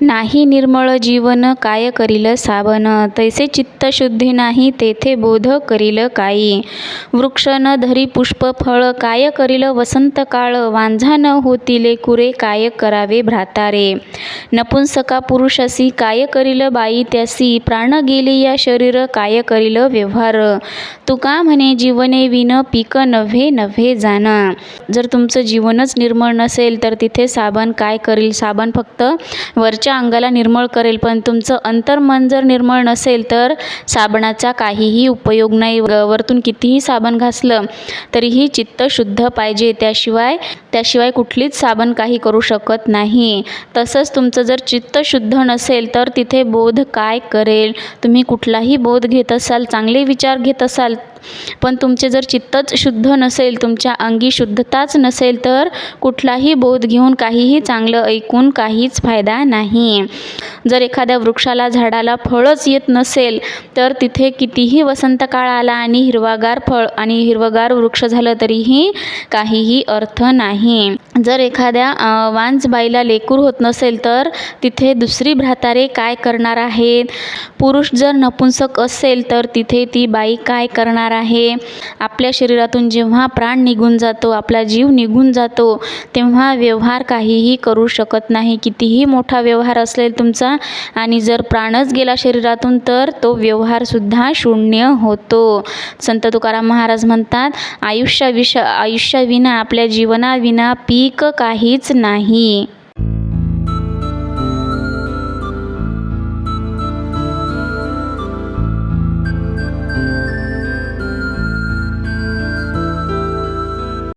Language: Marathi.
नाही निर्मळ जीवन काय करील सावन? तैसे चित्त शुद्धी नाही तेथे बोध करील काई. वृक्ष न धरी पुष्प फळ काय करील? वसंत काळ वांझा न होतील कुरे काय करावे भ्रातारे? नपुंसका पुरुषसी काय करील बाई त्यासी? प्राण गेली या शरीर काय करील व्यवहार? तुका म्हणे जीवने विन पीक नव्हे नव्हे जाण जर तुमचं जीवनच निर्मळ नसेल तर तिथे साबण काय करील? साबण फक्त वरच्या तुमच्या अंगाला निर्मळ करेल पण तुमचं अंतर्मन जर निर्मळ नसेल तर साबणाचा काहीही उपयोग नाही. वरतून कितीही साबण घासलं तरीही चित्त शुद्ध पाहिजे. त्याशिवाय त्याशिवाय कुठलीच साबण काही करू शकत नाही. तसंच तुमचं जर चित्त शुद्ध नसेल तर तिथे बोध काय करेल? तुम्ही कुठलाही बोध घेत असाल चांगले विचार घेत असाल पण तुमचे जर चित्तच शुद्ध नसेल तुमच्या अंगी शुद्धताच नसेल तर कुठलाही बोध घेऊन काहीही चांगलं ऐकून काहीच फायदा नाही. जर एखाद्या वृक्षाला झाडाला फळच येत नसेल तर तिथे कितीही वसंत काळ आला आणि हिरवागार फळ आणि हिरवगार वृक्ष झालं तरीही काहीही अर्थ नाही. जर एखाद्या वांजबाईला लेकूर होत नसेल तर तिथे दुसरी भ्रातारे काय करणार आहेत? पुरुष जर नपुंसक असेल तर तिथे ती बाई काय करणार आहे. आपल्या शरीरातून जेव्हा प्राण निघून जातो आपला जीव निघून जातो तेव्हा व्यवहार काहीही करू शकत नाही. कितीही मोठा व्यवहार असेल तुमचा आणि जर प्राणच गेला शरीरातून तर तो व्यवहारसुद्धा शून्य होतो. संत तुकाराम महाराज म्हणतात आयुष्याविष आयुष्याविना आपल्या जीवनाविना पीक काहीच नाही.